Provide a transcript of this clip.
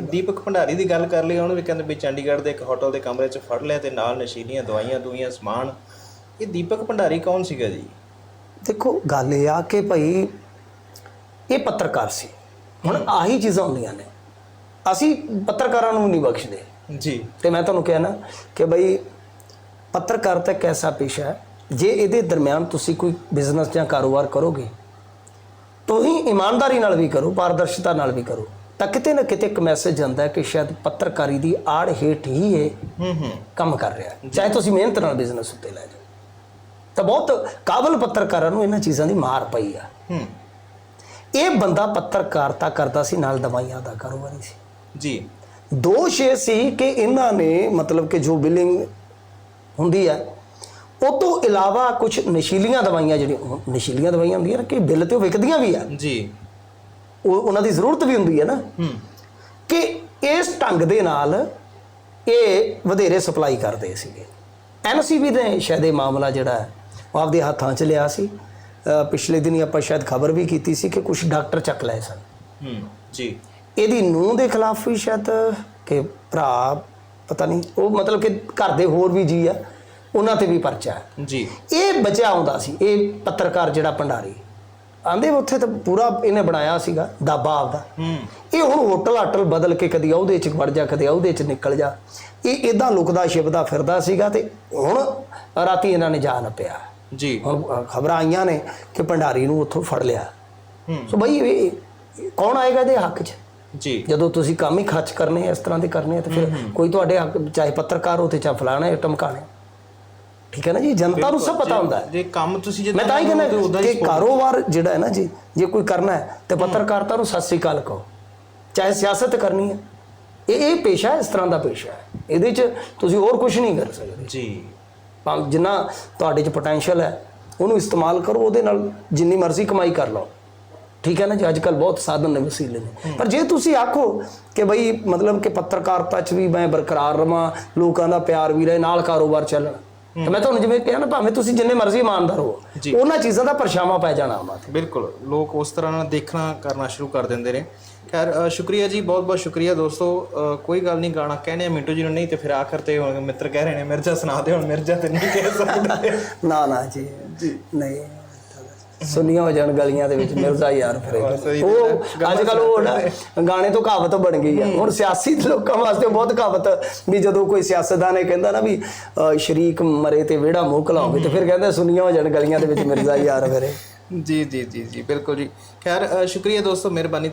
ਦੀਪਕ ਭੰਡਾਰੀ ਦੀ ਗੱਲ ਕਰ ਲਈ ਉਹਨੂੰ ਵੀ ਕਹਿੰਦੇ ਵੀ ਚੰਡੀਗੜ੍ਹ ਦੇ ਇੱਕ ਹੋਟਲ ਦੇ ਕਮਰੇ 'ਚ ਫੜ ਲਿਆ ਤੇ ਨਾਲ ਨਸ਼ੀਲੀਆਂ ਦਵਾਈਆਂ ਦੂਈਆਂ ਸਮਾਨ। ਇਹ ਦੀਪਕ ਭੰਡਾਰੀ ਕੌਣ ਸੀਗਾ ਜੀ? ਦੇਖੋ ਗੱਲ ਇਹ ਆ ਕਿ ਭਾਈ ਇਹ ਪੱਤਰਕਾਰ ਸੀ। ਹੁਣ ਆਹੀ ਚੀਜ਼ਾਂ ਹੁੰਦੀਆਂ ਨੇ। ਅਸੀਂ ਪੱਤਰਕਾਰਾਂ ਨੂੰ ਨਹੀਂ ਬਖਸ਼ਦੇ। ਜੀ। ਤੇ ਮੈਂ ਤੁਹਾਨੂੰ ਕਹਿਣਾ ਕਿ ਭਾਈ ਪੱਤਰਕਾਰਤਾ ਇੱਕ ਐਸਾ ਪੇਸ਼ਾ ਹੈ ਜੇ ਇਹਦੇ ਦਰਮਿਆਨ ਤੁਸੀਂ ਕੋਈ ਬਿਜ਼ਨਸ ਜਾਂ ਕਾਰੋਬਾਰ ਕਰੋਗੇ ਤਾਂ ਹੀ ਇਮਾਨਦਾਰੀ ਨਾਲ ਵੀ ਕਰੋ ਪਾਰਦਰਸ਼ਤਾ ਨਾਲ ਵੀ ਕਰੋ। ਤਾਂ ਕਿਤੇ ਨਾ ਕਿਤੇ ਇੱਕ ਮੈਸੇਜ ਜਾਂਦਾ ਕਿ ਸ਼ਾਇਦ ਪੱਤਰਕਾਰੀ ਦੀ ਆੜ ਹੇਠ ਹੀ ਇਹ ਹੂੰ ਹੂੰ। ਕੰਮ ਕਰ ਰਿਹਾ ਚਾਹੇ ਤੁਸੀਂ ਮਿਹਨਤ ਨਾਲ ਬਿਜ਼ਨਸ ਉੱਤੇ ਲੈ ਜਾਓ। ਤਾਂ ਬਹੁਤ ਕਾਬਲ ਪੱਤਰਕਾਰਾਂ ਨੂੰ ਇਹਨਾਂ ਚੀਜ਼ਾਂ ਦੀ ਮਾਰ ਪਈ ਆ। ਹੂੰ। ਇਹ ਬੰਦਾ ਪੱਤਰਕਾਰਤਾ ਕਰਦਾ ਸੀ ਨਾਲ ਦਵਾਈਆਂ ਦਾ ਕਾਰੋਬਾਰੀ ਸੀ। ਜੀ। ਦੋਸ਼ ਇਹ ਸੀ ਕਿ ਇਹਨਾਂ ਨੇ ਮਤਲਬ ਕਿ ਜੋ ਬਿਲਿੰਗ ਹੁੰਦੀ ਹੈ ਉਹ ਤੋਂ ਇਲਾਵਾ ਕੁਝ ਨਸ਼ੀਲੀਆਂ ਦਵਾਈਆਂ ਜਿਹੜੀਆਂ ਨਸ਼ੀਲੀਆਂ ਦਵਾਈਆਂ ਹੁੰਦੀਆਂ ਨੇ ਕਿ ਬਿੱਲ ਤੇ ਉਹ ਵਿਕਦੀਆਂ ਵੀ ਆ। ਜੀ। ਉਹ ਉਹਨਾਂ ਦੀ ਜ਼ਰੂਰਤ ਵੀ ਹੁੰਦੀ ਹੈ ਨਾ ਕਿ ਇਸ ਢੰਗ ਦੇ ਨਾਲ ਇਹ ਵਧੇਰੇ ਸਪਲਾਈ ਕਰਦੇ ਸੀਗੇ। ਐਨਸੀਬੀ ਨੇ ਸ਼ਾਇਦ ਇਹ ਮਾਮਲਾ ਜਿਹੜਾ ਹੈ ਉਹ ਆਪਦੇ ਹੱਥਾਂ 'ਚ ਲਿਆ ਸੀ। ਪਿਛਲੇ ਦਿਨੀ ਆਪਾਂ ਸ਼ਾਇਦ ਖਬਰ ਵੀ ਕੀਤੀ ਸੀ ਕਿ ਕੁਝ ਡਾਕਟਰ ਚੱਕ ਲਏ ਸਨ। ਹੂੰ ਜੀ। ਇਹਦੀ ਨੂੰਹ ਦੇ ਖਿਲਾਫ ਵੀ ਸ਼ਾਇਦ ਕਿ ਭਰਾ ਪਤਾ ਨਹੀਂ ਉਹ ਮਤਲਬ ਕਿ ਘਰ ਦੇ ਹੋਰ ਵੀ ਜੀ ਆ ਉਹਨਾਂ ਤੇ ਵੀ ਪਰਚਾ ਹੈ। ਜੀ। ਇਹ ਬਚਿਆ ਹੁੰਦਾ ਸੀ ਇਹ ਪੱਤਰਕਾਰ ਜਿਹੜਾ ਭੰਡਾਰੀ। ਆਂਦੇ ਉੱਥੇ ਤਾਂ ਪੂਰਾ ਇਹਨੇ ਬਣਾਇਆ ਸੀਗਾ ਦਾਬਾ ਆਪਦਾ। ਇਹ ਹੁਣ ਹੋਟਲ ਹਾਟਲ ਬਦਲ ਕੇ ਕਦੀ ਉਹਦੇ ਚ ਵੜ ਜਾ ਕਦੇ ਉਹਦੇ ਚ ਨਿਕਲ ਜਾ। ਇਹ ਇਦਾਂ ਲੁਕਦਾ ਛਿਪਦਾ ਫਿਰਦਾ ਸੀਗਾ ਤੇ ਹੁਣ ਰਾਤੀ ਇਹਨਾਂ ਨੇ ਜਾ ਨੱਪਿਆ ਜੀ। ਹੁਣ ਖਬਰਾਂ ਆਈਆਂ ਨੇ ਕਿ ਭੰਡਾਰੀ ਨੂੰ ਉੱਥੋਂ ਫੜ ਲਿਆ। ਸੋ ਬਈ ਕੌਣ ਆਏਗਾ ਇਹਦੇ ਹੱਕ 'ਚ? ਜੀ। ਜਦੋਂ ਤੁਸੀਂ ਕੰਮ ਹੀ ਖਰਚ ਕਰਨੇ ਇਸ ਤਰ੍ਹਾਂ ਦੇ ਕਰਨੇ ਤੇ ਫਿਰ ਕੋਈ ਤੁਹਾਡੇ ਹੱਕ ਚਾਹੇ ਪੱਤਰਕਾਰ ਹੋ ਤੇ ਚਾਹੇ ਫਲਾਣਾ ਹੈ ਟਮਕਾਣੇ। ਠੀਕ ਹੈ ਨਾ ਜੀ? ਜਨਤਾ ਨੂੰ ਸਭ ਪਤਾ ਹੁੰਦਾ ਹੈ। ਜੇ ਕੰਮ ਤੁਸੀਂ ਮੈਂ ਤਾਂ ਹੀ ਕਹਿੰਦਾ ਕਿ ਕਾਰੋਬਾਰ ਜਿਹੜਾ ਹੈ ਨਾ ਜੀ ਜੇ ਕੋਈ ਕਰਨਾ ਹੈ ਤੇ ਪੱਤਰਕਾਰਤਾ ਨੂੰ ਸਤਿ ਸ੍ਰੀ ਅਕਾਲ ਕਹੋ। ਚਾਹੇ ਸਿਆਸਤ ਕਰਨੀ ਹੈ। ਇਹ ਇਹ ਪੇਸ਼ਾ ਹੈ ਇਸ ਤਰ੍ਹਾਂ ਦਾ ਪੇਸ਼ਾ ਹੈ। ਇਹਦੇ 'ਚ ਤੁਸੀਂ ਹੋਰ ਕੁਝ ਨਹੀਂ ਕਰ ਸਕਦੇ। ਜੀ। ਭਾਵੇਂ ਜਿੰਨਾ ਤੁਹਾਡੇ 'ਚ ਪੋਟੈਂਸ਼ੀਅਲ ਹੈ ਉਹਨੂੰ ਇਸਤੇਮਾਲ ਕਰੋ ਉਹਦੇ ਨਾਲ ਜਿੰਨੀ ਮਰਜ਼ੀ ਕਮਾਈ ਕਰ ਲਓ। ਠੀਕ ਹੈ ਨਾ ਜੀ? ਅੱਜ ਕੱਲ ਬਹੁਤ ਸਾਧਨ ਨੇ ਵਸੀਲੇ ਨੇ। ਪਰ ਜੇ ਤੁਸੀਂ ਆਖੋ ਕਿ ਬਈ ਮਤਲਬ ਕਿ ਪੱਤਰਕਾਰਤਾ 'ਚ ਵੀ ਮੈਂ ਬਰਕਰਾਰ ਰਵਾਂ ਲੋਕਾਂ ਦਾ ਪਿਆਰ ਵੀ ਰਹੇ ਨਾਲ ਕਾਰੋਬਾਰ ਚੱਲਣ। ਤਾਂ ਮੈਂ ਤੁਹਾਨੂੰ ਜਿਵੇਂ ਕਿਹਾ ਨਾ ਭਾਵੇਂ ਤੁਸੀਂ ਜਿੰਨੇ ਮਰਜ਼ੀ ਇਮਾਨਦਾਰ ਹੋ। ਉਹਨਾਂ ਚੀਜ਼ਾਂ ਦਾ ਪਰਛਾਵਾਂ ਪੈ ਜਾਣਾ ਆਮਾ ਤੇ ਬਿਲਕੁਲ ਲੋਕ ਉਸ ਤਰ੍ਹਾਂ ਨਾਲ ਦੇਖਣਾ ਕਰਨਾ ਸ਼ੁਰੂ ਕਰ ਦਿੰਦੇ ਨੇ। ਖੈਰ ਸ਼ੁਕਰੀਆ ਜੀ ਬਹੁਤ ਬਹੁਤ ਸ਼ੁਕਰੀਆ ਦੋਸਤੋ। ਕੋਈ ਗੱਲ ਨਹੀਂ ਗਾਣਾ ਕਹਿੰਦੇ ਆ ਮਿੰਟੂ ਜੀ ਨੂੰ ਨਹੀਂ ਤੇ ਫਿਰ ਆਖਰ ਤੇ ਮਿੱਤਰ ਕਹਿ ਰਹੇ ਨੇ ਮਿਰਜ਼ਾ ਸੁਣਾ ਦੇ ਹੁਣ ਮਿਰਜ਼ਾ ਤੇ ਨਹੀਂ ਕਹਿ ਸਕਦੇ। ਨਾ ਨਾ ਜੀ ਜੀ ਨਹੀਂ। ਸੁਨੀਆਂ ਹੋ ਜਾਣ ਗਲੀਆਂ ਦੇ ਵਿੱਚ ਮਿਰਜ਼ਾ ਯਾਰ ਸਹੀ ਫਿਰੇ ਉਹ ਅੱਜ ਕੱਲ ਉਹ ਨਾ ਗਾਣੇ ਤੋਂ ਕਹਾਵਤ ਬਣ ਗਈ ਆ। ਹੁਣ ਸਿਆਸੀ ਲੋਕਾਂ ਵਾਸਤੇ ਬਹੁਤ ਕਹਾਵਤ ਵੀ ਜਦੋਂ ਕੋਈ ਸਿਆਸਤਦਾਨ ਇਹ ਕਹਿੰਦਾ ਨਾ ਵੀ ਸ਼ਰੀਕ ਮਰੇ ਤੇ ਵਿਹੜਾ ਮੋਕਲਾ ਹੋਵੇ ਤੇ ਫਿਰ ਕਹਿੰਦਾ ਸੁਨੀਆਂ ਹੋ ਜਾਣ ਗਲੀਆਂ ਦੇ ਵਿੱਚ ਮਿਰਜ਼ਾ ਯਾਰ ਫਿਰੇ ਜੀ ਜੀ ਜੀ ਜੀ ਬਿਲਕੁਲ ਜੀ। ਖੈਰ ਸ਼ੁਕਰੀਆ ਦੋਸਤੋ ਮਿਹਰਬਾਨੀ